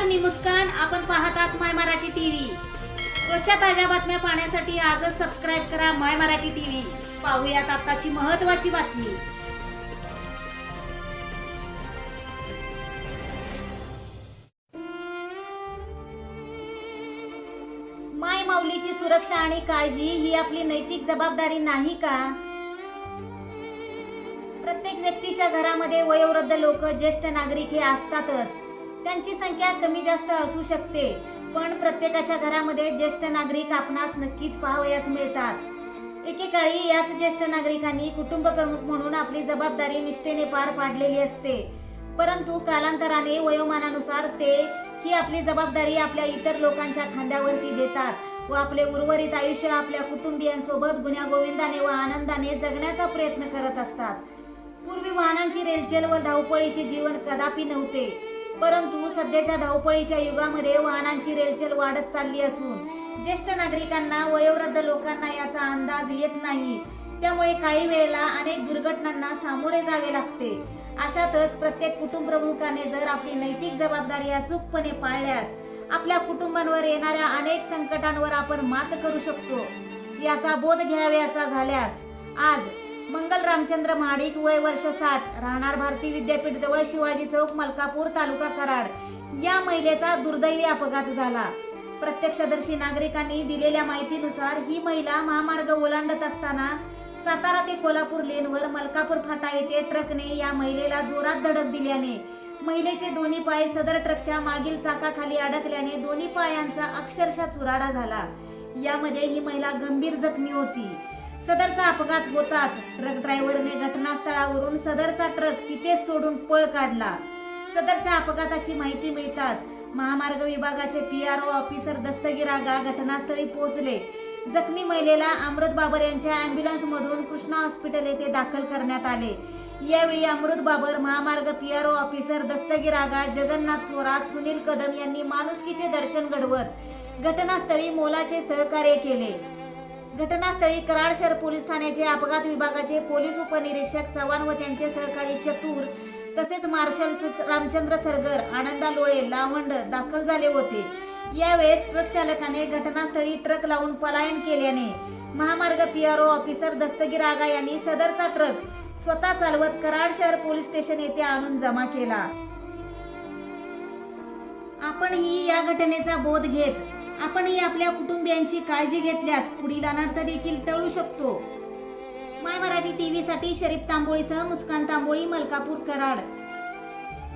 नमस्कार मी मुस्कान आपण पाहतात माय मराठी टीव्ही. रोजच्या ताज्या बातम्या पाहण्यासाठी आजच सबस्क्राईब करा माय मराठी टीव्ही. पाहूयात आताची महत्वाची बातमी. माय माऊलीची सुरक्षा आणि काळजी ही आपली नैतिक जबाबदारी नाही का? प्रत्येक व्यक्तीच्या घरामध्ये वयोवृद्ध लोक ज्येष्ठ नागरिक हे असतातच. त्यांची संख्या कमी जास्त असू शकते. पण प्रत्येकाच्या घरामध्ये ज्येष्ठ नागरिक आपणास नक्कीच पाहावयास मिळतात. एकेकाळी याच ज्येष्ठ नागरिकांनी कुटुंब प्रमुख म्हणून आपली जबाबदारी निष्ठेने पार पाडलेली असते. परंतु कालांतराने वयोमानानुसार ते ही आपली जबाबदारी आपल्या इतर लोकांच्या खांद्यावरती देतात व आपले उर्वरित आयुष्य आपल्या कुटुंबियांसोबत गुण्यागोविंदाने व आनंदाने जगण्याचा प्रयत्न करत असतात. पूर्वी वाहनांची रेलचेल व धावपळीचे जीवन कदापि नव्हते. परंतु सध्याच्या धावपळीच्या युगामध्ये वाहनांची रेलचेल वाढत चालली असून ज्येष्ठ नागरिकांना वयोवृद्ध लोकांना याचा अंदाज येत नाही. त्यामुळे काही वेळेला अनेक दुर्घटनांना सामोरे जावे लागते. अशातच प्रत्येक कुटुंब प्रमुखाने जर आपली नैतिक जबाबदारी अचूकपणे पाळल्यास आपल्या कुटुंबांवर येणाऱ्या अनेक संकटांवर आपण मात करू शकतो. याचा बोध घ्यावयाचा झाल्यास आज मंगल रामचंद्र महाडिक वय वर्ष साठ. राहणार भारती विद्यापीठ जवळ शिवाजी चौक मलकापूर तालुका कराड. या महिलेचा दुर्दैवी अपघात झाला. प्रत्यक्षदर्शी नागरिकांनी दिलेल्या माहितीनुसार ही महिला महामार्ग ओलांडत असताना सातारा ते कोल्हापूर लेनवर मलकापूर फाटा येथे ट्रकने या महिलेला जोरात धडक दिल्याने महिलेचे दोन्ही पाय सदर ट्रकच्या मागील चाकाखाली अडकल्याने दोन्ही पायांचा अक्षरशः चुराडा झाला. यामध्ये ही महिला गंभीर जखमी होती. सदरचा अपघात होताच ट्रक ड्रायव्हरने घटनास्थळावरून सदरचा ट्रक तिथेच सोडून पळ काढला. सदरच्या अपघाताची माहिती मिळताच महामार्ग विभागाचे P R O officer Dastagir Aga घटनास्थळी पोहोचले. जखमी महिलेला अमृत बाबर यांच्या अँब्युलन्स मधून कृष्णा हॉस्पिटल येथे दाखल करण्यात आले. यावेळी अमृत बाबर महामार्ग P R O officer Dastagir Aga Jagannath Thorat Sunil Kadam यांनी माणुसकीचे दर्शन घडवत घटनास्थळी मोलाचे सहकार्य केले. घटनास्थळी कराड शहर पोलीस ठाण्याचे अपघात विभागाचे पोलीस उपनिरीक्षक चव्हाण व त्यांचे सहकारी चतुर तसेच मार्शल रामचंद्र सरगर आनंदा लोळे लावंड दाखल झाले होते. यावेळेस ट्रक चालकाने घटनास्थळी ट्रक लावून पलायन केल्याने महामार्ग P R O officer Dastagir Aga यांनी सदरचा ट्रक स्वतः चालवत कराड शहर पोलीस स्टेशन येथे आणून जमा केला. आपण ही या घटनेचा बोध घेत आपणही आपल्या कुटुंबियांची काळजी घेतल्यास पुढील अनर्थ देखील टळू शकतो. माय मराठी टी व्हीसाठी शरीफ तांबोळीसह मुस्कान तांबोळी मलकापूर कराड.